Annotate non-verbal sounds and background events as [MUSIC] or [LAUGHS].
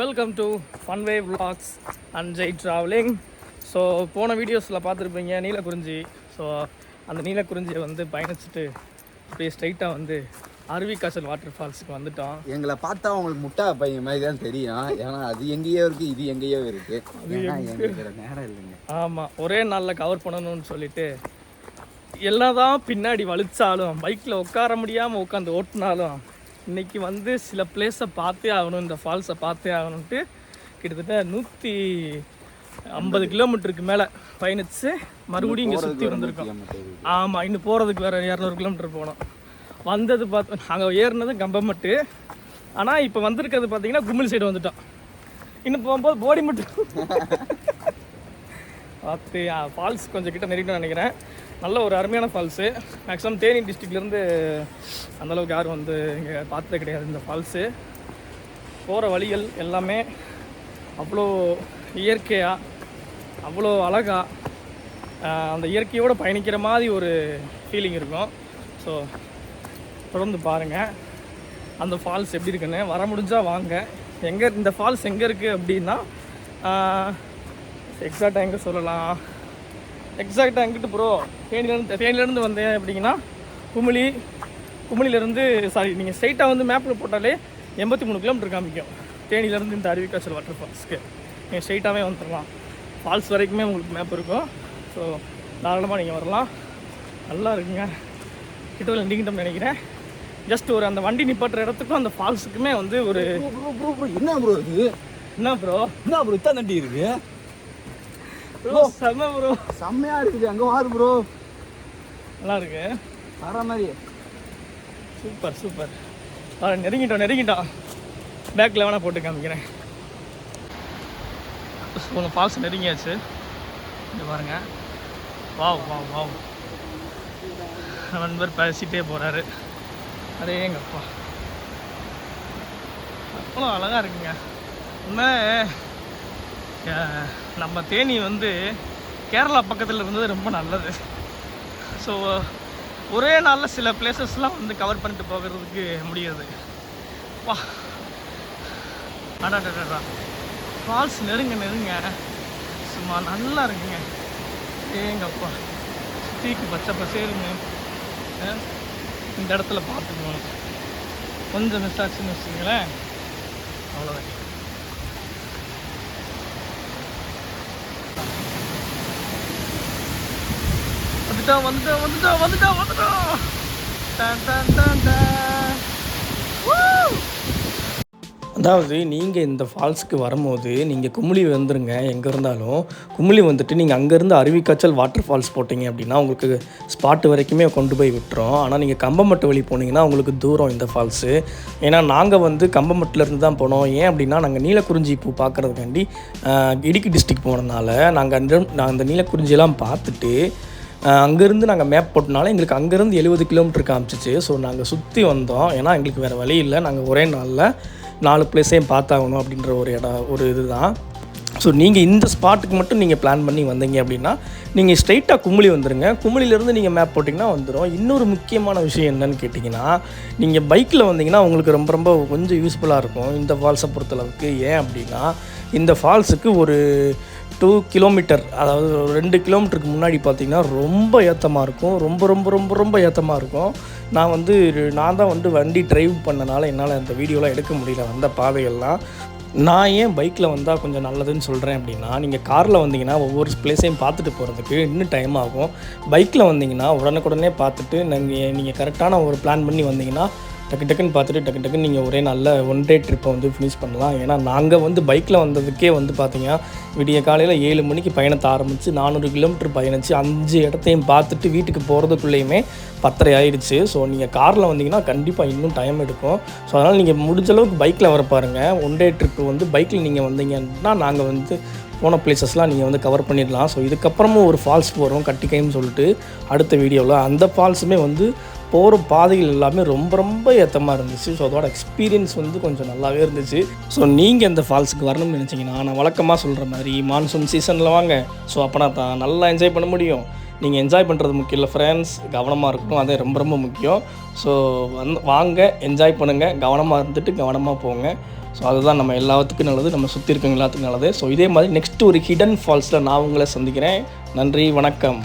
Welcome to funway vlogs and Jai travelling so போன வீடியோஸில் பார்த்துருப்பீங்க நீலக்குறிஞ்சி. ஸோ அந்த நீலக்குறிஞ்சியை வந்து பயணிச்சுட்டு அப்படியே ஸ்ட்ரைட்டாக வந்து அருவிக்காசல் வாட்டர் ஃபால்ஸுக்கு வந்துட்டோம். எங்களை பார்த்தா உங்களுக்கு முட்டா பையன் மாதிரி தான் தெரியும். ஏன்னா அது எங்கேயோ இருக்கு இது எங்கேயோ இருக்கு. ஏன்னா எங்களுக்கு நேரம் இல்லைங்க. ஆமாம் ஒரே நாளில் கவர் பண்ணணும்னு சொல்லிட்டு எல்லாதான் பின்னாடி வலிச்சாலும் பைக்கில் உட்கார முடியாமல் உட்காந்து ஓட்டினாலும் இன்னைக்கு வந்து சில பிளேஸை பார்த்தே ஆகணும். இந்த ஃபால்ஸை பார்த்தே ஆகணும்ட்டு கிட்டத்தட்ட நூற்றி ஐம்பது கிலோமீட்டருக்கு மேலே பயணித்து மறுபடியும் இங்கே சுற்றி வந்திருக்கோம். ஆமாம் இன்னும் போகிறதுக்கு வேறு இரநூறு கிலோமீட்டர் போனோம் வந்தது பார்த்து நாங்கள் ஏறினது கம்பமட்டு. ஆனால் இப்போ வந்திருக்கிறது பார்த்தீங்கன்னா கும்மிள் சைடு வந்துட்டோம். இன்னும் போகும்போது போடி மட்டும் [LAUGHS] பார்த்து ஃபால்ஸ் கொஞ்சம் கிட்ட நெருங்கிட்டு நினைக்கிறேன். நல்ல ஒரு அருமையான ஃபால்ஸு மேக்ஸிமம் தேனி டிஸ்ட்ரிக்ட்லேருந்து அந்தளவுக்கு யாரும் வந்து இங்கே பார்த்தது கிடையாது இந்த ஃபால்ஸு போகிற வழிகள் எல்லாமே அவ்வளோ இயற்கையாக அவ்வளோ அழகாக அந்த இயற்கையோடு பயணிக்கிற மாதிரி ஒரு ஃபீலிங் இருக்கும். ஸோ தொடர்ந்து பாருங்கள் அந்த ஃபால்ஸ் எப்படி இருக்குன்னு. வர முடிஞ்சால் வாங்க. எங்கே இந்த ஃபால்ஸ் எங்கே இருக்குது அப்படின்னா எக்ஸாக்டாக எங்கே சொல்லலாம். எக்ஸாக்டாக எங்கிட்டு ப்ரோ தேனிலேருந்து தேனிலேருந்து வந்தேன் அப்படிங்கன்னா குமிளி குமிளிலேருந்து சாரி நீங்கள் ஸ்ட்ரைட்டாக வந்து மேப்பில் போட்டாலே எண்பத்தி மூணு கிலோமீட்டர் காமிக்கும். தேனியிலேருந்து இந்த அருவிக்காய்ச்சல் வாட்டர் ஃபால்ஸ்க்கு நீங்கள் ஸ்ட்ரைட்டாகவே வந்துடலாம் ஃபால்ஸ் வரைக்குமே உங்களுக்கு மேப் இருக்கும். ஸோ தாராளமாக நீங்கள் வரலாம். நல்லா இருக்குங்க. கிட்டவில் நின்றுக்கிட்டோம்னு நினைக்கிறேன். ஜஸ்ட் ஒரு அந்த வண்டி நிப்பாட்டுற இடத்துக்கும் அந்த ஃபால்ஸுக்குமே வந்து ஒரு ப்ரோ ப்ரோ ப்ரோ என்ன ப்ரோ இது என்ன ப்ரோ என்ன ப்ரோ இத்தான் தண்டி இருக்கு? ப்ரோ செம்ம ப்ரோ செம்மையா இருக்குது. அங்க வாரு ப்ரோ நல்லா இருக்கு. வர மாதிரி. Super super. ஆ நெருங்கிட்டோம் நெருங்கிட்டோம். பேக்கில் வேணால் போட்டு காமிக்கிறேன். உங்கள் ஃபால்ஸ் நெருங்கியாச்சு. இங்கே பாருங்க. வாவ் வாவ் வாவ் நண்பர் பேசிட்டே போகிறாரு அரே எங்கப்பா அவ்வளோ அழகாக இருக்குங்க. உண்மை நம்ம தேனி வந்து கேரளா பக்கத்தில் இருந்தது ரொம்ப நல்லது. ஸோ ஒரே நாளில் சில பிளேசஸ்லாம் வந்து கவர் பண்ணிட்டு போகிறதுக்கு முடியாது. வா. அடாடா ஃபால்ஸ் நெருங்க நெருங்க. சும்மா நல்லா இருக்குங்க. ஏங்கப்பா சுற்றிக்கு பச்சை பசேருங்க இந்த இடத்துல பார்த்துக்கணும் கொஞ்சம் மிஸ் ஆச்சுன்னு வச்சுங்களேன் அவ்வளோதான் வந்துட்டோம் வந்துட்டோம் வந்துட்டோம் வந்துட்டோம் வந்துட்டோம் அதாவது நீங்கள் இந்த ஃபால்ஸுக்கு வரும்போது நீங்கள் குமுளி வந்துருங்க எங்கே இருந்தாலும். குமுளி வந்துட்டு நீங்கள் அங்கேருந்து அருவிக்காய்ச்சல் வாட்டர் ஃபால்ஸ் போட்டிங்க அப்படின்னா உங்களுக்கு ஸ்பாட்டு வரைக்குமே கொண்டு போய் விட்டுரும். ஆனால் நீங்கள் கம்பமட்டு வழி போனீங்கன்னா உங்களுக்கு தூரம் இந்த ஃபால்ஸு. ஏன்னா நாங்கள் வந்து கம்பமட்டிலேருந்து தான் போனோம். ஏன் அப்படின்னா நாங்கள் நீலக்குறிஞ்சி பூ பார்க்குறதுக்காண்டி இடுக்கி டிஸ்ட்ரிக்ட் போனதுனால நாங்கள் அந்த நான் அந்த நீலக்குறிஞ்சியெல்லாம் பார்த்துட்டு அங்கேருந்து நாங்கள் மேப் போட்டனால எங்களுக்கு அங்கேருந்து எழுபது கிலோமீட்டர் காமிச்சிச்சு ஸோ நாங்கள் சுற்றி வந்தோம். ஏன்னா எங்களுக்கு வேறு வழி இல்லை. நாங்கள் ஒரே நாளில் நாலு பிளேஸையும் பார்த்தாகணும் அப்படின்ற ஒரு இடம் ஒரு இதுதான். ஸோ நீங்கள் இந்த ஸ்பாட்டுக்கு மட்டும் நீங்கள் பிளான் பண்ணி வந்தீங்க அப்படின்னா நீங்கள் ஸ்ட்ரைட்டாக கும்பலி வந்துடுங்க கும்பலிலேருந்து நீங்கள் மேப் போட்டிங்கன்னா வந்துடும் இன்னொரு முக்கியமான விஷயம் என்னன்னு கேட்டிங்கன்னா நீங்கள் பைக்கில் வந்தீங்கன்னா உங்களுக்கு ரொம்ப ரொம்ப கொஞ்சம் யூஸ்ஃபுல்லாக இருக்கும். இந்த ஃபால்ஸை பொறுத்தளவுக்கு. ஏன் அப்படின்னா இந்த ஃபால்ஸுக்கு ஒரு டூ கிலோமீட்டர் அதாவது ஒரு ரெண்டு கிலோமீட்டருக்கு முன்னாடி பார்த்தீங்கன்னா ரொம்ப ஏத்தமாக இருக்கும். ரொம்ப ரொம்ப ரொம்ப ரொம்ப ஏத்தமாக இருக்கும். நான் வந்து நான் தான் வந்து வண்டி டிரைவ் பண்ணனால என்னால் அந்த வீடியோலாம் எடுக்க முடியல வந்த பாதைகள்லாம் நான் ஏன் பைக்கில் வந்தால் கொஞ்சம் நல்லதுன்னு சொல்கிறேன் அப்படின்னா நீங்கள் காரில் வந்தீங்கன்னா ஒவ்வொரு பிளேஸையும் பார்த்துட்டு போகிறதுக்கு இன்னும் டைம் ஆகும். பைக்கில் வந்தீங்கன்னா உடனுக்குடனே பார்த்துட்டு நீங்கள் நீங்கள் கரெக்டான ஒரு பிளான் பண்ணி வந்தீங்கன்னா டக்கு டக்குன்னு பார்த்துட்டு டக்கு டக்குன்னு நீங்கள் ஒரே நல்ல ஒன் டே ட்ரிப்பை வந்து ஃபினிஷ் பண்ணலாம். ஏன்னா நாங்கள் வந்து பைக்கில் வந்ததுக்கே வந்து பார்த்தீங்கன்னா விடிய காலையில் ஏழு மணிக்கு பயணத்தை ஆரம்பித்து நானூறு கிலோமீட்டர் பயணித்து அஞ்சு இடத்தையும் பார்த்துட்டு வீட்டுக்கு போகிறதுக்குள்ளேயுமே பத்தரை ஆயிடுச்சு. ஸோ நீங்கள் காரில் வந்தீங்கன்னா கண்டிப்பாக இன்னும் டைம் எடுக்கும். ஸோ அதனால் நீங்கள் முடிஞ்ச அளவுக்கு பைக்கில் வர பாருங்கள் ஒன் டே ட்ரிப்பு வந்து பைக்கில் நீங்கள் வந்தீங்கன்னா நாங்கள் வந்து போன பிளேசஸ்லாம் நீங்கள் வந்து கவர் பண்ணிடலாம். ஸோ இதுக்கப்புறமும் ஒரு ஃபால்ஸ் போகிறோம் கட்டிக்கைன்னு சொல்லிட்டு அடுத்த வீடியோவில் அந்த ஃபால்ஸுமே வந்து போகிற பாதைகள் எல்லாமே ரொம்ப ரொம்ப ஏற்றமாக இருந்துச்சு. ஸோ அதோட எக்ஸ்பீரியன்ஸ் வந்து கொஞ்சம் நல்லாவே இருந்துச்சு. ஸோ நீங்கள் இந்த ஃபால்ஸுக்கு வரணும்னு நினச்சிங்கன்னா நான் வழக்கமாக சொல்கிற மாதிரி மான்சூன் சீசனில் வாங்க. ஸோ அப்போனா தான் நல்லா என்ஜாய் பண்ண முடியும். நீங்கள் என்ஜாய் பண்ணுறது முக்கியம் இல்லை ஃப்ரெண்ட்ஸ் கவனமாக இருக்கணும். அதே ரொம்ப ரொம்ப முக்கியம். ஸோ வந்து வாங்க என்ஜாய் பண்ணுங்கள் கவனமாக இருந்துட்டு கவனமாக போங்க. ஸோ அதுதான் நம்ம எல்லாத்துக்கும் நல்லது. நம்ம சுற்றி இருக்கவங்க எல்லாத்துக்கும் நல்லது. ஸோ இதே மாதிரி நெக்ஸ்ட் ஒரு ஹிடன் ஃபால்ஸில் நான் உங்களை சந்திக்கிறேன். நன்றி வணக்கம்.